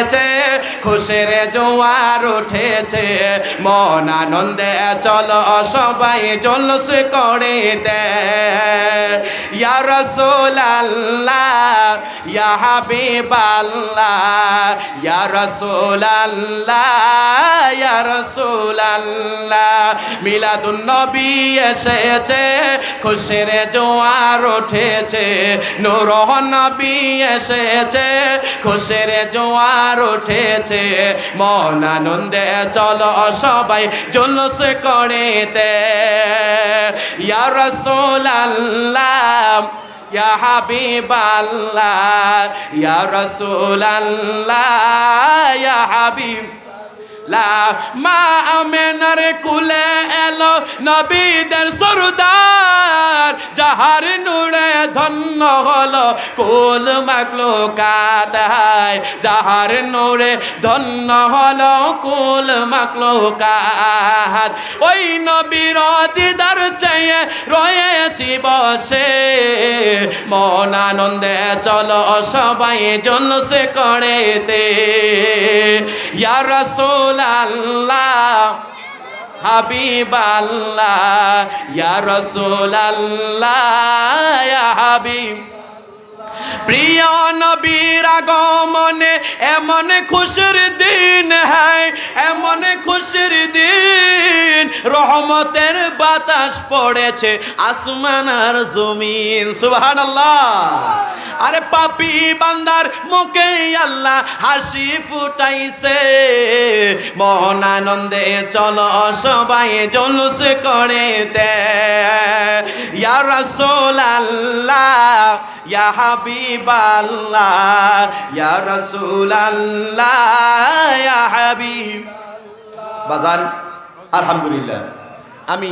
এসেছে খুশির জোয়ার উঠেছে। মন আনন্দে চলো সবাই জলস করে দে। রসোল্লাহ ইয়া হাবিব ইয়া রসুল ইয়া রসুল আল্লাহ মিলাদুন নবী এসেছে, খুশির জোয়ার উঠেছে। নূর নবী এসেছে, খুশির জোয়ার উঠেছে। মন আনন্দে চলো সবাই জলস করে দে ইয়া রসুল আল্লাহ ইয়া হাবিব আল্লাহ ইয়া রসুল আল্লাহ ইয়া হাবিব লা মা আমেনার কুলে এলো নবীদের সরদার, যাহার নূরে ধন্য হলো কুল মাগলো কাদায় যাহার নূরে ধন্য হলো কুল মাগলো কাদ ওই নবীর দিদার চাইয়ে রয়েছি বসে, মন আনন্দে চলো সবাই জলসে করে দে ইয়া রসুল আল্লাহ হাবিব আল্লাহ ইয়া রসুল আল্লাহ প্রিয় নবীর আগমনে এমন খুশির দিন হ্যায় এমন খুশির দিন। রহমতের বাতাস পড়েছে আসমান আর জমিন, সুবহানাল্লাহ। আরে পাপি বান্দার মুখে আল্লাহ হাসি ফুটাইছে। মন আনন্দে চলো সবাই জলুস করে দে। রাসূল আল্লাহ ইয়া হাবিব আল্লাহ ইয়া রাসূল আল্লাহ ইয়া বাজান, আলহামদুলিল্লাহ। আমি